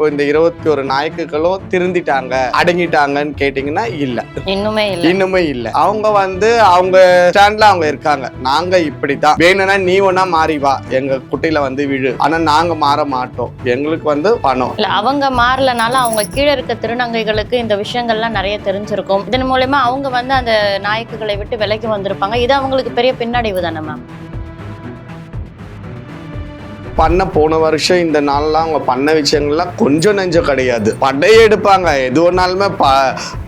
இப்போ இந்த இருபத்தி ஒரு நாயக்குகளும் திருந்திட்டாங்க அடங்கிட்டாங்கன்னு கேட்டிங்கன்னா இல்ல. இன்னுமே இல்ல. இன்னுமே இல்ல. அவங்க வந்து அவங்க ஸ்டாண்ட்ல அவங்க இருக்காங்க. நாங்க இப்படித்தான். வேணும்னா நீ ஒன்னா மாறி வா. எங்க குட்டையில வந்து விழு. ஆனா நாங்க மாற மாட்டோம். எங்களுக்கு வந்து பணம். இல்ல அவங்க மாறலனால அவங்க கீழே இருக்க திருநங்கைகளுக்கு இந்த விஷயங்கள்லாம் நிறைய தெரிஞ்சிருக்கும். இதன் மூலயமா அவங்க வந்து அந்த நாயக்குகளை விட்டு விலகி வந்திருப்பாங்க. இது அவங்களுக்கு பெரிய பின்னடைவு தானே மேம் பண்ண போன வருஷம் இந்த நாள்லாம் அவங்க பண்ண விஷயங்கள்லாம் கொஞ்சம் நெஞ்சம் கிடையாது. படையெடுப்பாங்க எது ஒன்னாலுமே ப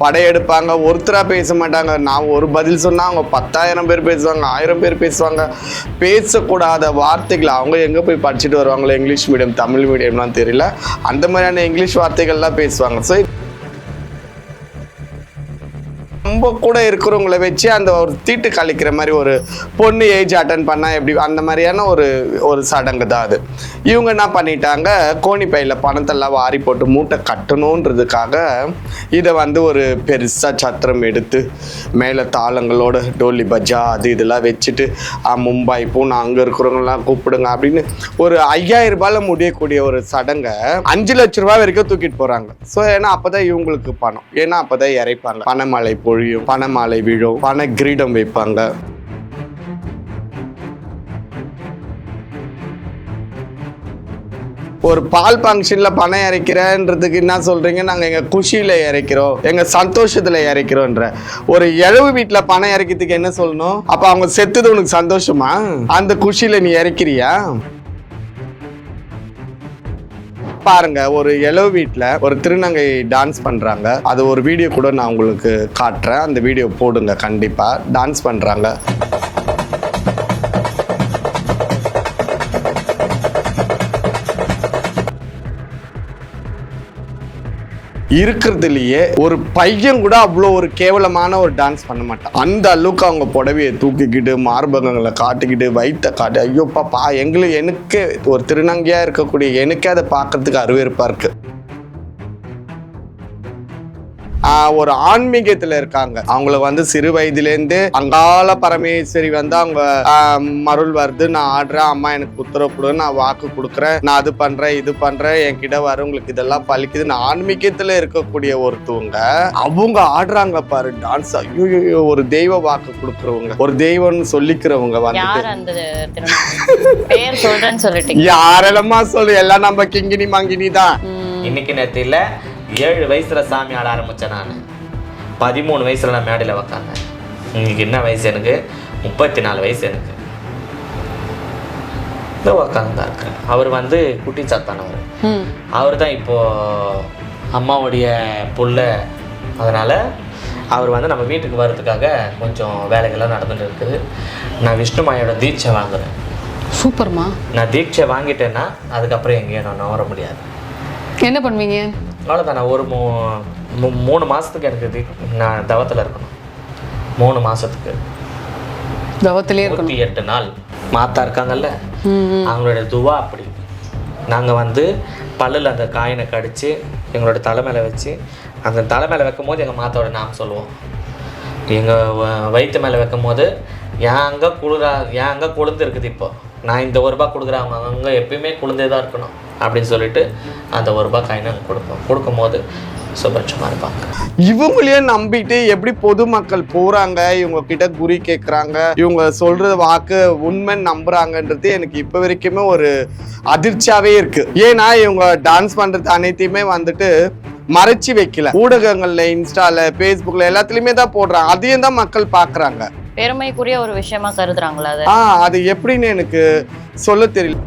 படையெடுப்பாங்க ஒருத்தராக பேச மாட்டாங்க. நான் ஒரு பதில் சொன்னால் அவங்க பத்தாயிரம் பேர் பேசுவாங்க ஆயிரம் பேர் பேசுவாங்க. பேசக்கூடாத வார்த்தைகள் அவங்க எங்கே போய் படிச்சுட்டு வருவாங்களோ? இங்கிலீஷ் மீடியம் தமிழ் மீடியம்லாம் தெரியல. அந்த மாதிரியான இங்கிலீஷ் வார்த்தைகள்லாம் பேசுவாங்க. ஸோ நம்ம கூட இருக்கிறவங்கள வச்சு அந்த ஒரு தீட்டு கழிக்கிற மாதிரி ஒரு பொண்ணு ஏஜ் அட்டன் பண்ணால் எப்படி அந்த மாதிரியான ஒரு ஒரு சடங்கு தான் அது. இவங்க என்ன பண்ணிட்டாங்க கோணி பையில் பணத்தெல்லாம் வாரி போட்டு மூட்டை கட்டணுன்றதுக்காக இதை வந்து ஒரு பெருசாக சத்திரம் எடுத்து மேலே தாளங்களோட டோலி பஜா அது இதெல்லாம் வச்சுட்டு மும்பை பூனா அங்கே இருக்கிறவங்கலாம் கூப்பிடுங்க அப்படின்னு ஒரு ஐயாயிரம் ரூபாயில் முடியக்கூடிய ஒரு சடங்கை அஞ்சு லட்ச ரூபாய் வரைக்கும் தூக்கிட்டு போகிறாங்க ஸோ ஏன்னா அப்பதான் இவங்களுக்கு பணம் ஏன்னா அப்பதான் இறைப்பாங்க. பணமழை பொழியும் பணமாலை விழும். பண கிரீடம் வைப்பாங்க. ஒரு பால் ஃபங்க்ஷன்ல பணம் இறைக்கிறேன்றதுக்கு என்ன சொல்றீங்க? நாங்க எங்க குஷியில இறைக்கிறோம். எங்க சந்தோஷத்துல இறைக்கிறோன்ற. ஒரு இழவு வீட்டுல பணம் இறைக்கிறதுக்கு என்ன சொல்லணும்? அப்ப அவங்க செத்துது உனக்கு சந்தோஷமா? அந்த குஷியில நீ இறைக்கிறியா? பாருங்க ஒரு எலோ வீட்டில் ஒரு திருநங்கை டான்ஸ் பண்றாங்க. அது ஒரு வீடியோ கூட நான் உங்களுக்கு காட்டுறேன். அந்த வீடியோ போடுங்க கண்டிப்பா. டான்ஸ் பண்றாங்க. இருக்கிறதுலயே ஒரு பையன் கூட அவ்வளோ ஒரு கேவலமான ஒரு டான்ஸ் பண்ண மாட்டான். அந்த அளவுக்கு அவங்க புடவையை தூக்கிக்கிட்டு மார்பகங்களை காட்டிக்கிட்டு வயிற்ற காட்டி ஐயோப்பா பா எங்களுக்கு எனக்கு ஒரு திருநங்கையா இருக்கக்கூடிய எனக்கே அதை பார்க்கறதுக்கு அருவேற்பாக இருக்கு. ஒரு ஆன்மீகத்துல இருக்காங்க. அவங்கள வந்து சிறு வயதுலேருந்து அங்கால பரமேஸ்வரி வந்து அவங்க மருள் வருது நான் ஆடுறேன் அம்மா எனக்கு உத்தரவு கொடு நான் வாக்கு கொடுக்குறேன் நான் அது பண்றேன் இது பண்றேன் என்கிட்ட வர உங்களுக்கு இதெல்லாம் பலிக்குது. நான் ஆன்மீகத்துல இருக்கக்கூடிய ஒருத்தவங்க அவங்க ஆடுறாங்க பாரு டான்ஸ் ஐயோ ஒரு தெய்வ வாக்கு கொடுக்குறவங்க ஒரு தெய்வம்னு சொல்லிக்கிறவங்க வந்துட்டு. யார் அந்த திருநங்கை பேர் சொல்றேன்னு சொல்லிட்டீங்க. யாரெல்லாமா சொல்லு எல்லாம் நம்ம கிங்கினி மங்கினி தான். இன்னைக்கு இல்லை ஏழு வயசுல சாமி ஆட ஆரம்பிச்சேன் நான். பதிமூணு வயசுல நான் மேடையில் உக்காந்தேன். இன்னைக்கு என்ன வயசு எனக்கு? முப்பத்தி நாலு வயசு எனக்கு. இந்த உக்காந்து தான் இருக்கிறேன் அவர் வந்து குட்டி சாத்தானவர். அவர் தான் இப்போ அம்மாவுடைய புள்ள. அதனால அவர் வந்து நம்ம வீட்டுக்கு வர்றதுக்காக கொஞ்சம் வேலைகள்லாம் நடந்துட்டு இருக்குது. நான் விஷ்ணுமாயோட தீட்சை வாங்குறேன். சூப்பர்மா. நான் தீட்சை வாங்கிட்டேன்னா அதுக்கப்புறம் எங்கேயும் நான் நவர முடியாது. என்ன பண்ணுவீங்க? அவ்வளோதான் நான் ஒரு மூ மூணு மாதத்துக்கு எனக்கு தி நான் தவத்தில் இருக்கணும். மூணு மாதத்துக்கு தவத்திலே நூற்றி எட்டு நாள் மாத்தா இருக்காங்கல்ல ம், ம். அவங்களோட துவா அப்படி. நாங்கள் வந்து பல்லில் அந்த காயினை கடிச்சு எங்களோட தலை மேலே வச்சு அந்த தலை மேலே வைக்கும் போது எங்கள் மாத்தாவோட நாம் சொல்லுவோம். எங்கள் வயிற்று மேலே வைக்கும் போது ஏன் அங்கே குளிரா ஏன் அங்கே குளிர்ந்து இருக்குது இப்போ? நான் இந்த ஒரு ரூபா கொடுக்குறேன் அவங்க அங்கே எப்பயுமே குழந்தை தான் இருக்கணும் அப்படின்னு சொல்லிட்டு அந்த ஒரு ரூபா காயினை அங்கே கொடுப்போம் கொடுக்கும்போது சுபட்சமாக இருப்பாங்க. இவங்களையே நம்பிட்டு எப்படி பொதுமக்கள் போறாங்க? இவங்க கிட்ட குறி கேட்குறாங்க இவங்க சொல்ற வாக்கு உண்மை நம்புறாங்கன்றது எனக்கு இப்போ வரைக்குமே ஒரு அதிர்ச்சியாவே இருக்கு. ஏன்னா இவங்க டான்ஸ் பண்றது அனைத்தையுமே வந்துட்டு மறைச்சி வைக்கல. ஊடகங்கள்ல இன்ஸ்டால ஃபேஸ்புக்ல எல்லாத்துலயுமே தான் போடுறாங்க. அதையும் தான் மக்கள் பாக்குறாங்க. பெருமைக்குரிய ஒரு விஷயமா கருதுறாங்களா அது? ஆ அது எப்படின்னு எனக்கு சொல்ல தெரியல.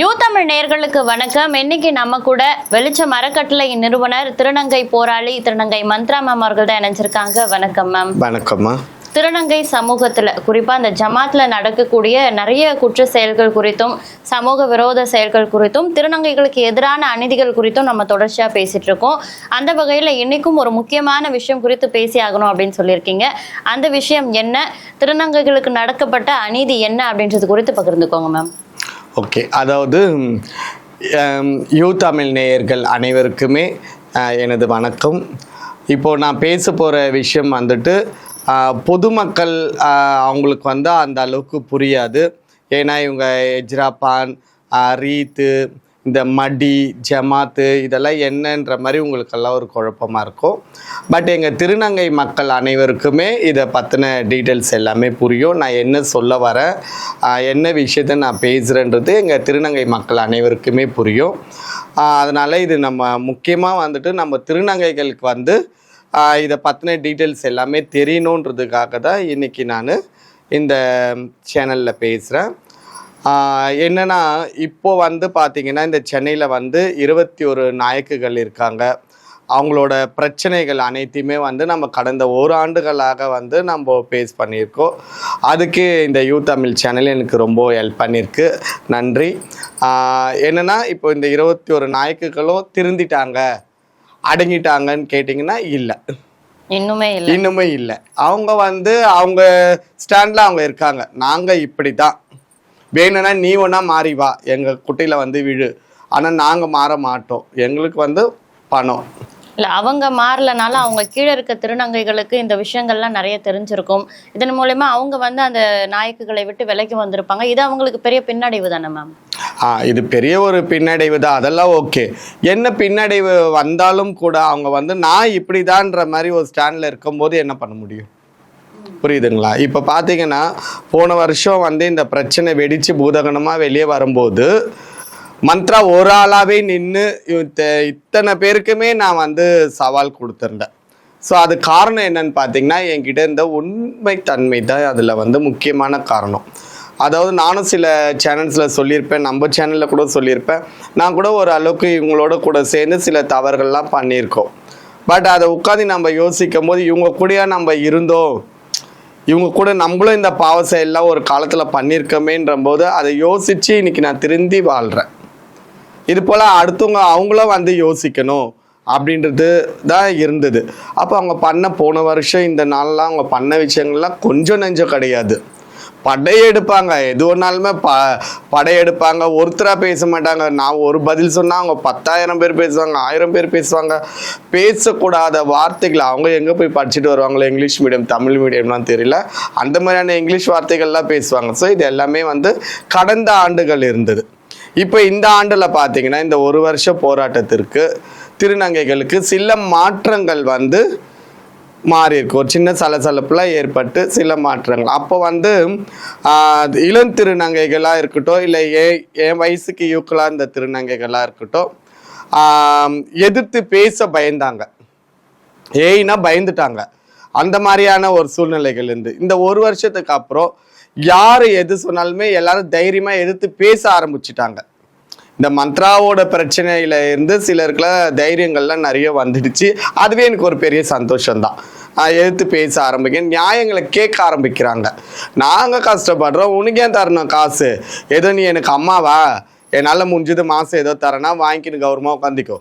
யூ தமிழ் நேயர்களுக்கு வணக்கம். இன்னைக்கு நம்ம கூட வெளிச்சம் அறக்கட்டளை நிறுவனர் திருநங்கை போராளி திருநங்கை மந்த்ரா மேம் அவர்கள் தான் இணைஞ்சிருக்காங்க. வணக்கம் மேம் வணக்கம்மா திருநங்கை சமூகத்துல குறிப்பா அந்த ஜமாத்ல நடக்கக்கூடிய நிறைய குற்ற செயல்கள் குறித்தும் சமூக விரோத செயல்கள் குறித்தும் திருநங்கைகளுக்கு எதிரான அநீதிகள் குறித்தும் நம்ம தொடர்ச்சியா பேசிட்டு இருக்கோம். அந்த வகையில இன்னைக்கும் ஒரு முக்கியமான விஷயம் குறித்து பேசி ஆகணும் அப்படின்னு சொல்லியிருக்கீங்க. அந்த விஷயம் என்ன? திருநங்கைகளுக்கு நடக்கப்பட்ட அநீதி என்ன அப்படின்றது குறித்து பகிர்ந்துக்கோங்க மேம். ஓகே. அதாவது யூ தமிழ் நேயர்கள் அனைவருக்குமே எனது வணக்கம். இப்போ நான் பேச போகிற விஷயம் வந்துட்டு பொதுமக்கள் அவங்களுக்கு வந்து அந்த அளவுக்கு புரியாது. ஏன்னா இவங்க எஜ்ராபான் ரீத்து இந்த மடி ஜமாத்து இதெல்லாம் என்னன்ற மாதிரி உங்களுக்கெல்லாம் ஒரு குழப்பமாக இருக்கும். பட் எங்கள் திருநங்கை மக்கள் அனைவருக்குமே இதை பற்றின டீட்டெயில்ஸ் எல்லாமே புரியும். நான் என்ன சொல்ல வரேன் என்ன விஷயத்த நான் பேசுகிறேன்றது எங்கள் திருநங்கை மக்கள் அனைவருக்குமே புரியும். அதனால் இது நம்ம முக்கியமாக வந்துட்டு நம்ம திருநங்கைகளுக்கு வந்து இதை பற்றின டீட்டெயில்ஸ் எல்லாமே தெரியணுன்றதுக்காக தான் இன்றைக்கி நான் இந்த சேனலில் பேசுகிறேன் என்னென்னா இப்போ வந்து பார்த்திங்கன்னா இந்த சென்னையில் வந்து இருபத்தி ஒரு நாயக்குகள் இருக்காங்க. அவங்களோட பிரச்சனைகள் அனைத்தையுமே வந்து நம்ம கடந்த ஓராண்டுகளாக வந்து நம்ம பேஸ் பண்ணியிருக்கோம். அதுக்கு இந்த யூ தமிழ் சேனல் எனக்கு ரொம்ப ஹெல்ப் பண்ணியிருக்கு. நன்றி. என்னென்னா இப்போ இந்த இருபத்தி ஒரு நாயக்குகளும் திருந்திட்டாங்க. அடங்கிட்டாங்கன்னு கேட்டிங்கன்னா இல்லை. இன்னுமே இல்லை. இன்னுமே இல்லை. அவங்க வந்து அவங்க ஸ்டாண்டில் அவங்க இருக்காங்க. நாங்கள் இப்படி தான் வேணும்னா நீ ஒன்றா மாறி வா. எங்கள் குட்டையில் வந்து விழு. ஆனால் நாங்கள் மாற மாட்டோம். எங்களுக்கு வந்து பணம். இல்ல அவங்க மாறலனால அவங்க கீழே இருக்க திருநங்கைகளுக்கு இந்த விஷயங்கள்லாம் நிறைய தெரிஞ்சிருக்கும். இதன் மூலயமா அவங்க வந்து அந்த நாயக்குகளை விட்டு விலகி வந்திருப்பாங்க. இது அவங்களுக்கு பெரிய பின்னடைவு தானே மேம் இது பெரிய ஒரு பின்னடைவு தான். அதெல்லாம் ஓகே. என்ன பின்னடைவு வந்தாலும் கூட அவங்க வந்து நான் இப்படிதான்ற மாதிரி ஒரு ஸ்டாண்டில் இருக்கும்போது என்ன பண்ண முடியும்? புரியுதுங்களா? இப்போ பார்த்தீங்கன்னா போன வருஷம் வந்து இந்த பிரச்சனை வெடித்து பூதகணமாக வெளியே வரும்போது மந்த்ரா ஒரு ஆளாகவே நின்று இத்தனை பேருக்குமே நான் வந்து சவால் கொடுத்துருந்தேன். ஸோ அது காரணம் என்னன்னு பார்த்தீங்கன்னா என்கிட்ட இருந்த உண்மைத்தன்மை தான் அதில் வந்து முக்கியமான காரணம். அதாவது நானும் சில சேனல்ஸில் சொல்லியிருப்பேன் நம்ம சேனலில் கூட சொல்லியிருப்பேன். நான் கூட ஒரு அளவுக்கு இவங்களோட கூட சேர்ந்து சில தவறுகள்லாம் பண்ணியிருக்கோம். பட் அதை உட்காந்து நம்ம யோசிக்கும் போது இவங்க கூடயா நம்ம இருந்தோம்? இவங்க கூட நம்மளும் இந்த பாவ செயல்லாம் ஒரு காலத்தில் பண்ணியிருக்கோமேன்ற போது அதை யோசித்து இன்னைக்கு நான் திருந்தி வாழ்கிறேன் இது போல் அடுத்தவங்க அவங்களும் வந்து யோசிக்கணும் அப்படின்றது தான் இருந்தது. அப்போ அவங்க பண்ண போன வருஷம் இந்த நாள்லாம் அவங்க பண்ண விஷயங்கள்லாம் கொஞ்சம் நெஞ்சம் கிடையாது. படையெடுப்பாங்க. எது ஒன்றாலுமே ப படையெடுப்பாங்க. ஒருத்தராக பேச மாட்டாங்க. நான் ஒரு பதில் சொன்னால் அவங்க பத்தாயிரம் பேர் பேசுவாங்க ஆயிரம் பேர் பேசுவாங்க. பேசக்கூடாத வார்த்தைகள் அவங்க எங்கே போய் படிச்சுட்டு வருவாங்களோ? இங்கிலீஷ் மீடியம் தமிழ் மீடியம்லாம் தெரியல. அந்த மாதிரியான இங்கிலீஷ் வார்த்தைகள்லாம் பேசுவாங்க. ஸோ இது எல்லாமே வந்து கடந்த ஆண்டுகள் இருந்தது. இப்போ இந்த ஆண்டில் பார்த்தீங்கன்னா இந்த ஒரு வருஷ போராட்டத்திற்கு திருநங்கைகளுக்கு சில மாற்றங்கள் வந்து மாறி இருக்கு. ஒரு சின்ன சலசலப்பில் ஏற்பட்டு சில மாற்றங்கள். அப்போ வந்து இளம் திருநங்கைகளாக இருக்கட்டும் இல்லை ஏ என் வயசுக்கு யூக்கலாக இருந்த திருநங்கைகளாக இருக்கட்டும் எதிர்த்து பேச பயந்தாங்க. ஏய்னா பயந்துட்டாங்க. அந்த மாதிரியான ஒரு சூழ்நிலைகள் இருந்து. இந்த ஒரு வருஷத்துக்கு அப்புறம் யார் எது சொன்னாலுமே எல்லாரும் தைரியமாக எதிர்த்து பேச ஆரம்பிச்சிட்டாங்க. இந்த மந்த்ராவோட பிரச்சனையில இருந்து சிலருக்குலாம் தைரியங்கள்லாம் நிறைய வந்துடுச்சு. அதுவே எனக்கு ஒரு பெரிய சந்தோஷம்தான். எடுத்து பேச ஆரம்பிக்க நியாயங்களை கேட்க ஆரம்பிக்கிறாங்க. நாங்கள் கஷ்டப்படுறோம். உனக்கு ஏன் தரணும் காசு? ஏதோ நீ எனக்கு அம்மாவா? என்னால் முடிஞ்சது மாதம் ஏதோ தரேன்னா வாங்கிக்கின்னு கௌரவமாக உட்காந்துக்கோ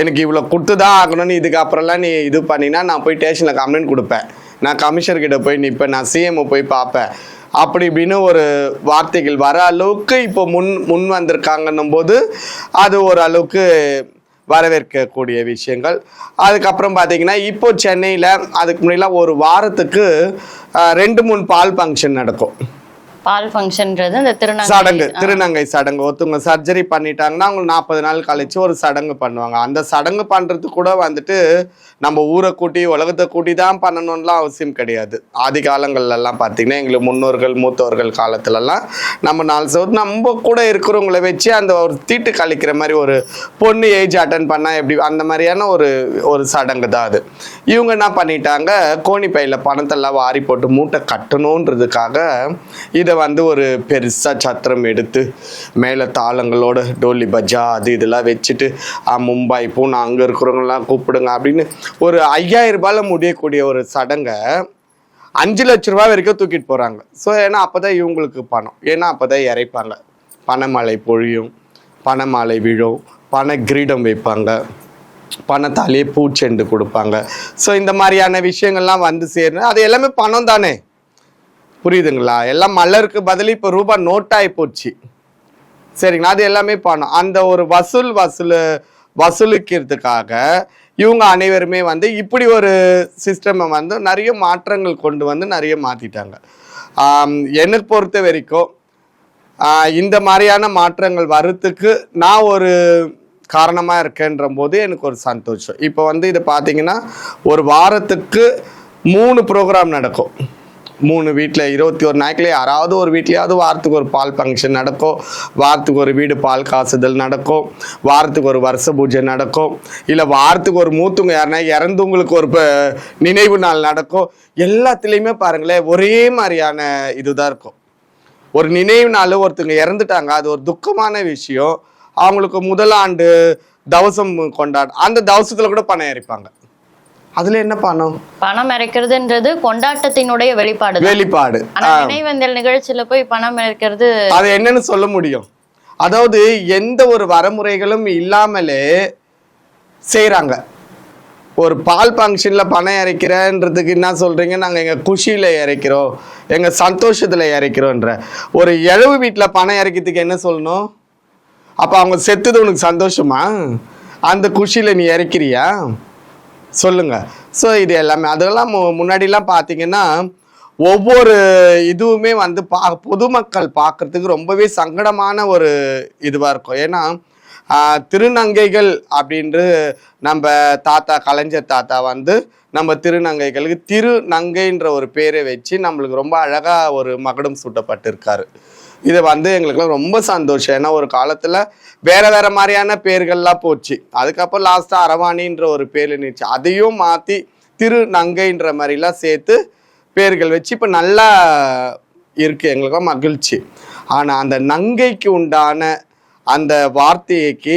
எனக்கு இவ்வளோ கொடுத்து தான் ஆகணும்னு இதுக்கப்புறம்லாம் நீ இது பண்ணினா நான் போய் ஸ்டேஷனில் கம்ப்ளைண்ட் கொடுப்பேன். நான் கமிஷனர்கிட்ட போய் நிற்பேன் நான் சிஎம்ஐ போய் பார்ப்பேன். அப்படி இப்படின்னு ஒரு வார்த்தைகள் வர அளவுக்கு இப்போ முன் முன் வந்திருக்காங்கன்னும் போது அது ஒரு அளவுக்கு வரவேற்கக்கூடிய விஷயங்கள். அதுக்கப்புறம் பார்த்தீங்கன்னா இப்போ சென்னையில் அதுக்கு முன்னாடிலாம் ஒரு வாரத்துக்கு ரெண்டு மூணு பால் ஃபங்க்ஷன் நடக்கும். பால் ஃபங்க்ஷன்ன்றது இந்த திருநங்கை சடங்கு திருநங்கை சடங்கு. ஒருத்தவங்க சர்ஜரி பண்ணிட்டாங்கன்னா அவங்க நாற்பது நாள் கழிச்சு ஒரு சடங்கு பண்ணுவாங்க. அந்த சடங்கு பண்றது கூட வந்துட்டு நம்ம ஊரை கூட்டி உலகத்தை கூட்டி தான் பண்ணணும்லாம் அவசியம் கிடையாது. ஆதி காலங்கள்ல எல்லாம் பார்த்தீங்கன்னா எங்களுக்கு முன்னோர்கள் மூத்தோர்கள் காலத்துலலாம் நம்ம நாலு சவுத் நம்ம கூட இருக்கிறவங்கள வச்சு அந்த ஒரு தீட்டு கழிக்கிற மாதிரி ஒரு பொண்ணு ஏஜ் அட்டன் பண்ணா எப்படி அந்த மாதிரியான ஒரு ஒரு சடங்கு தான் அது. இவங்க என்ன பண்ணிட்டாங்க கோணி பையில பணத்தெல்லாம் வாரி போட்டு மூட்டை கட்டணுன்றதுக்காக இதை வந்து ஒரு பெருசாக சத்திரம் எடுத்து மேலே தாளங்களோட டோலி பஜா அது இதெல்லாம் வச்சுட்டு மும்பை பூனா அங்கே இருக்கிறவங்கலாம் கூப்பிடுங்க அப்படின்னு ஒரு ஐயாயிரம் ரூபாயில் முடியக்கூடிய ஒரு சடங்கை அஞ்சு லட்ச ரூபா வரைக்கும் தூக்கிட்டு போகிறாங்க ஸோ ஏன்னா அப்போ தான் இவங்களுக்கு பணம். ஏன்னா அப்போ தான் இறைப்பாங்க. பணமழை பொழியும் பணமாலை விழும் பண கிரீடம் வைப்பாங்க பணத்தாலேயே பூச்செண்டு கொடுப்பாங்க. ஸோ இந்த மாதிரியான விஷயங்கள்லாம் வந்து சேரணும் அது எல்லாமே பணம் தானே? புரியுதுங்களா? எல்லாம் மலருக்கு பதில் இப்போ ரூபாய் நோட்டாகி போச்சு. சரிங்களா? அது எல்லாமே பணம் அந்த ஒரு வசூல் வசூல் வசூலிக்கிறதுக்காக இவங்க அனைவருமே வந்து இப்படி ஒரு சிஸ்டமை வந்து நிறைய மாற்றங்கள் கொண்டு வந்து நிறைய மாற்றிட்டாங்க எனக்கு பொறுத்த வரைக்கும் இந்த மாதிரியான மாற்றங்கள் வர்றதுக்கு நான் ஒரு காரணமாக இருக்கேன்ற போது எனக்கு ஒரு சந்தோஷம். இப்போ வந்து இதை பார்த்தீங்கன்னா ஒரு வாரத்துக்கு மூணு ப்ரோக்ராம் நடக்கும். மூணு வீட்டில் இருபத்தி ஒரு நாய்க்கில் யாராவது ஒரு வீட்லையாவது வாரத்துக்கு ஒரு பால் ஃபங்க்ஷன் நடக்கும். வாரத்துக்கு ஒரு வீடு பால் காசுதல் நடக்கும். வாரத்துக்கு ஒரு வருஷ பூஜை நடக்கும். இல்லை வாரத்துக்கு ஒரு மூத்தவங்க யாருன்னா இறந்தவங்களுக்கு ஒரு நினைவு நாள் நடக்கும். எல்லாத்துலேயுமே பாருங்களேன் ஒரே மாதிரியான இதுதான் இருக்கும். ஒரு நினைவு நாள் ஒருத்தங்க இறந்துட்டாங்க அது ஒரு துக்கமான விஷயம். அவங்களுக்கு முதலாண்டு தவசம் கொண்டாட அந்த தவசத்தில் கூட பணம் இறைப்பாங்க அதுல என்ன பணம்? பணம் இறைக்கிறதுன்றது கொண்டாட்டத்தினுடைய வெளிப்பாடு. வெளிப்பாடு நினைவந்தல் நிகழ்ச்சியில போய் பணம் இறைக்கிறது அது என்னன்னு சொல்ல முடியும். அதாவது எந்த ஒரு வரமுறைகளும் இல்லாமலே செய்றாங்க. ஒரு பால் ஃபங்க்ஷனில் பணம் இறைக்கிறேன்றதுக்கு என்ன சொல்கிறீங்க நாங்கள் எங்கள் குஷியில் இறைக்கிறோம். எங்கள் சந்தோஷத்தில் இறைக்கிறோன்ற. ஒரு இழவு வீட்டில் பணம் இறைக்கிறதுக்கு என்ன சொல்லணும்? அப்போ அவங்க செத்துது உனக்கு சந்தோஷமா? அந்த குஷியில் நீ இறைக்கிறியா? சொல்லுங்கள் ஸோ இது எல்லாமே அதெல்லாம் மு- முன்னாடிலாம் பார்த்தீங்கன்னா ஒவ்வொரு இதுவுமே வந்து பா பொதுமக்கள் பார்க்கறதுக்கு ரொம்பவே சங்கடமான ஒரு இதுவாக இருக்கும். ஏன்னா திருநங்கைகள் அப்படின்று நம்ம தாத்தா கலைஞர் தாத்தா வந்து நம்ம திருநங்கைகளுக்கு திருநங்கைன்ற ஒரு பேரை வச்சு நம்மளுக்கு ரொம்ப அழகாக ஒரு மகடம் சூட்டப்பட்டிருக்காரு. இது வந்து எங்களுக்குலாம் ரொம்ப சந்தோஷம். ஏன்னா ஒரு காலத்தில் வேற வேற மாதிரியான பேர்கள்லாம் போச்சு. அதுக்கப்புறம் லாஸ்ட்டாக அரவாணின்ற ஒரு பேர் இருந்துச்சு அதையும் மாற்றி திரு நங்கைன்ற மாதிரிலாம் சேர்த்து பேர்கள் வச்சு இப்போ நல்லா இருக்கு. எங்களுக்கும் மகிழ்ச்சி. ஆனால் அந்த நங்கைக்கு உண்டான அந்த வார்த்தைக்கு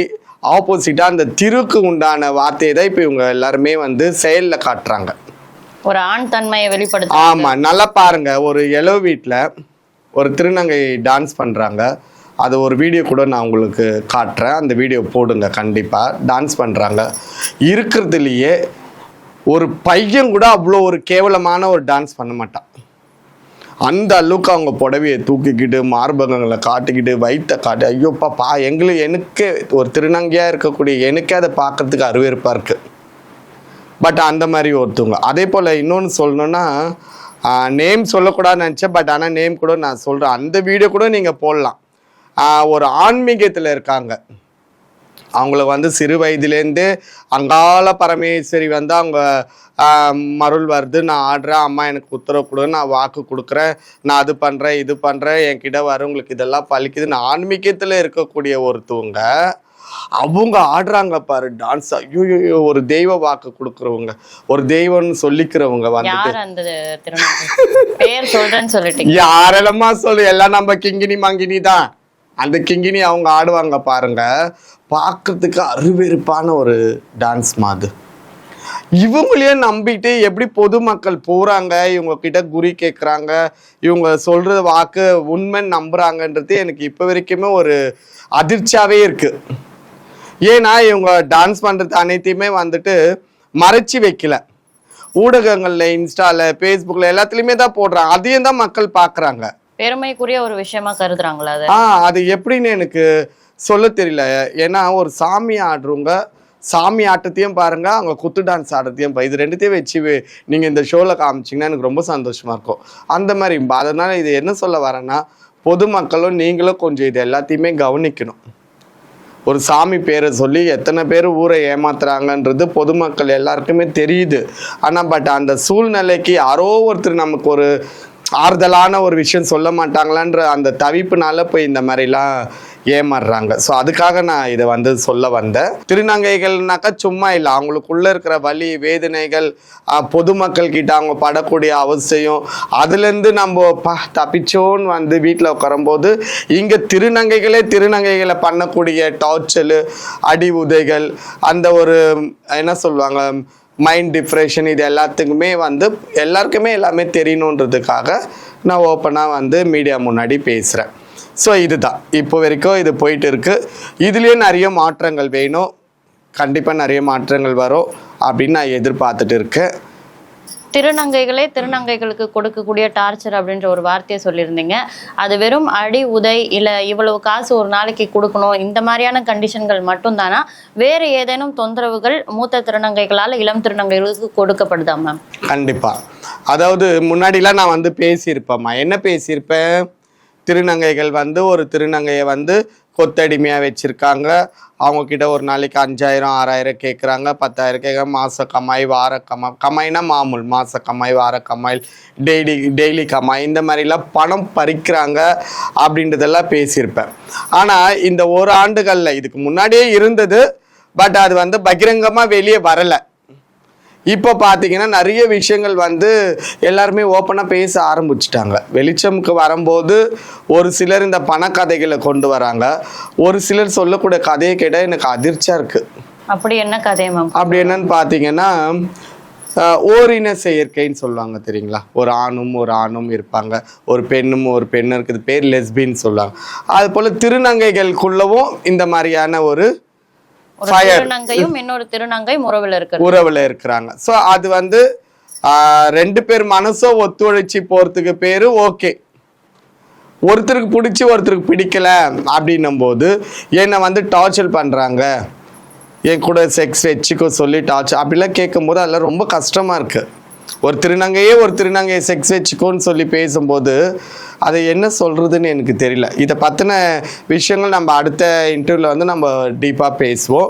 ஆப்போசிட்டாக அந்த திருக்கு உண்டான வார்த்தையை தான் இப்போ இவங்க எல்லாருமே வந்து செயலில் காட்டுறாங்க. ஒரு ஆண் தன்மையை வெளிப்படுத்த ஆமா நல்லா பாருங்க. ஒரு எலோ வீட்டில் ஒரு திருநங்கை டான்ஸ் பண்ணுறாங்க அது ஒரு வீடியோ கூட நான் உங்களுக்கு காட்டுறேன். அந்த வீடியோ போடுங்க கண்டிப்பாக டான்ஸ் பண்ணுறாங்க இருக்கிறதுலையே ஒரு பையன் கூட அவ்வளோ ஒரு கேவலமான ஒரு டான்ஸ் பண்ண மாட்டான். அந்த அளவுக்கு அவங்க புடவையை தூக்கிக்கிட்டு மார்பகங்களை காட்டிக்கிட்டு வயிற்ற காட்டி ஐயோப்பா பா எங்களுக்கு எனக்கே ஒரு திருநங்கையாக இருக்கக்கூடிய எனக்கே அதை பார்க்கறதுக்கு அருவேற்பாக இருக்குது பட் அந்த மாதிரி ஒருத்தவங்க. அதே போல் இன்னொன்று சொல்லணுன்னா நேம் சொல்லக்கூடாதுன்னு நினச்சேன் பட் ஆனால் நேம் கூட நான் சொல்கிறேன் அந்த வீடியோ கூட நீங்கள் போடலாம். ஒரு ஆன்மீகத்தில் இருக்காங்க. அவங்களுக்கு வந்து சிறு வயதுலேருந்து அங்காள பரமேஸ்வரி வந்து அவங்க மருள் வருது. நான் ஆடுறேன் அம்மா எனக்கு உத்தரவு கொடு நான் வாக்கு கொடுக்குறேன் நான் அது பண்ணுறேன் இது பண்ணுறேன் என்கிட்ட வரவங்களுக்கு இதெல்லாம் பழிக்குதுன்னு ஆன்மீகத்தில் இருக்கக்கூடிய ஒருத்தவங்க அவங்க ஆடுறாங்க பாரு டான்ஸ் ஐயோ ஒரு தெய்வ வாக்கு கொடுக்குறவங்க ஒரு தெய்வம்னு சொல்லிக்கிறவங்க வந்துட்டு. யாரெல்லாமா சொல்லு எல்லாம் நம்ம கிங்கினி மங்கினி தான். அந்த கிங்கினி அவங்க ஆடுவாங்க பாருங்க. பார்க்கறதுக்கு அருவெருப்பான ஒரு டான்ஸ் மாது இவங்களையும் நம்பிட்டு எப்படி பொதுமக்கள் போறாங்க இவங்க கிட்ட குறி கேட்குறாங்க இவங்க சொல்ற வாக்கு உண்மைன்னு நம்புறாங்கன்றது எனக்கு இப்போ வரைக்குமே ஒரு அதிர்ச்சியாவே இருக்கு. ஏன்னா இவங்க டான்ஸ் பண்றது அனைத்தையுமே வந்துட்டு மறைச்சி வைக்கல. ஊடகங்கள்ல இன்ஸ்டால ஃபேஸ்புக்ல எல்லாத்துலயுமே தான் போடுறாங்க. அதையும் தான் மக்கள் பார்க்கறாங்க பெருமைக்குரிய ஒரு விஷயமா கருதுறாங்களா ஆ அது எப்படின்னு எனக்கு சொல்ல தெரியல. ஏன்னா ஒரு சாமி ஆடுறவங்க சாமி ஆட்டத்தையும் பாருங்க அவங்க குத்து டான்ஸ் ஆடுறதையும் பா- இது ரெண்டுத்தையும் வச்சு வே- நீங்க இந்த ஷோல காமிச்சீங்கன்னா எனக்கு ரொம்ப சந்தோஷமா இருக்கும். அந்த மாதிரி அதனால இது என்ன சொல்ல வரேன்னா பொதுமக்களும் நீங்களும் கொஞ்சம் இது எல்லாத்தையுமே கவனிக்கணும். ஒரு சாமி பேரை சொல்லி எத்தனை பேர் ஊரை ஏமாத்துறாங்கன்றது பொதுமக்கள் எல்லாருக்குமே தெரியுது. ஆனால் பட் அந்த சூழ்நிலைக்கு யாரோ ஒருத்தர் நமக்கு ஒரு ஆறுதலான ஒரு விஷயம் சொல்ல மாட்டாங்களான்ற அந்த தவிப்புனால போய் இந்த மாதிரிலாம் ஏமாறுறாங்க. ஸோ அதுக்காக நான் இதை வந்து சொல்ல வந்தேன். திருநங்கைகள்னாக்கா சும்மா இல்லை. அவங்களுக்குள்ள இருக்கிற வலி வேதனைகள் பொதுமக்கள் கிட்ட அவங்க படக்கூடிய அவசியம் அதுலேருந்து நம்ம ப தப்பிச்சோன்னு வந்து வீட்டில் உட்காரும்போது இங்கே திருநங்கைகளே திருநங்கைகளை பண்ணக்கூடிய டார்ச்சலு அடி உதைகள் அந்த ஒரு என்ன சொல்லுவாங்க மைண்ட் டிப்ரெஷன் இது எல்லாத்துக்குமே வந்து எல்லாருக்குமே எல்லாமே தெரியணுன்றதுக்காக நான் ஓப்பனாக வந்து மீடியா முன்னாடி பேசுகிறேன் ஸோ இதுதான். இப்போ வரைக்கும் இது போயிட்டு இருக்குது இதுலேயே நிறைய மாற்றங்கள் வேணும். கண்டிப்பாக நிறைய மாற்றங்கள் வரும் அப்படின்னு நான் எதிர்பார்த்துட்டு இருக்கேன். திருநங்கைகளே திருநங்கைகளுக்கு கொடுக்கக்கூடிய டார்ச்சர் அப்படின்ற ஒரு வார்த்தையை சொல்லியிருந்தீங்க. அது வெறும் அடி உதை இல்லை இவ்வளவு காசு ஒரு நாளைக்கு கொடுக்கணும் இந்த மாதிரியான கண்டிஷன்கள் மட்டும்தானா? வேறு ஏதேனும் தொந்தரவுகள் மூத்த திருநங்கைகளால் இளம் திருநங்கைகளுக்கு கொடுக்கப்படுதா மேம் கண்டிப்பாக அதாவது முன்னாடிலாம் நான் வந்து பேசியிருப்பேம்மா. என்ன பேசியிருப்பேன்? திருநங்கைகள் வந்து ஒரு திருநங்கையை வந்து கொத்தடிமையாக வச்சுருக்காங்க. அவங்கக்கிட்ட ஒரு நாளைக்கு அஞ்சாயிரம் ஆறாயிரம் கேட்குறாங்க பத்தாயிரம் கேட்க மாத கமாய் வார கமாய் கமாய்னா மாமூல். மாத கமாய் வார கமாய் டெய்லி டெய்லி கமாய். இந்த மாதிரிலாம் பணம் பறிக்கிறாங்க அப்படின்றதெல்லாம் பேசியிருப்பேன். ஆனால் இந்த ஒரு ஆண்டுகளில் இதுக்கு முன்னாடியே இருந்தது. பட் அது வந்து பகிரங்கமாக வெளியே வரலை. இப்போ பார்த்தீங்கன்னா நிறைய விஷயங்கள் வந்து எல்லாருமே ஓப்பனாக பேச ஆரம்பிச்சிட்டாங்க. வெளிச்சம்க்கு வரும்போது ஒரு சிலர் இந்த பணக்கதைகளை கொண்டு வராங்க. ஒரு சிலர் சொல்லக்கூடிய கதையை கேட்டால் எனக்கு அதிர்ச்சியாக இருக்குது அப்படி என்ன கதை மேம் அப்படி என்னன்னு பார்த்தீங்கன்னா ஓரின செயற்கைன்னு சொல்லுவாங்க தெரியுங்களா? ஒரு ஆணும் ஒரு ஆணும் இருப்பாங்க. ஒரு பெண்ணும் ஒரு பெண்ணும் இருக்குது. பேர் லெஸ்பின்னு சொல்லுவாங்க. அது போல் திருநங்கைகளுக்குள்ளவும் இந்த மாதிரியான ஒரு. திருநங்கையும் இன்னொரு திருநங்கை உறவில் இருக்கிறது. உறவுல இருக்கிறாங்க. ஸோ அது வந்து ரெண்டு பேர் மனசும் ஒத்துழைச்சி போறதுக்கு பேரு ஓகே. ஒருத்தருக்கு பிடிச்சி ஒருத்தருக்கு பிடிக்கல அப்படின்னும் போது என்னை வந்து டார்ச்சர் பண்றாங்க. என் கூட செக்ஸ் வச்சுக்கோ சொல்லி டார்ச்சர் அப்படிலாம் கேட்கும்போது அதெல்லாம் ரொம்ப கஷ்டமா இருக்கு. ஒரு திருநங்கையே ஒரு திருநங்கையை செக்ஸ் வச்சுக்கோன்னு சொல்லி பேசும்போது அதை என்ன சொல்கிறதுன்னு எனக்கு தெரியல. இதை பற்றின விஷயங்கள் நம்ம அடுத்த இன்டர்வியூவில் வந்து நம்ம டீப்பாக பேசுவோம்.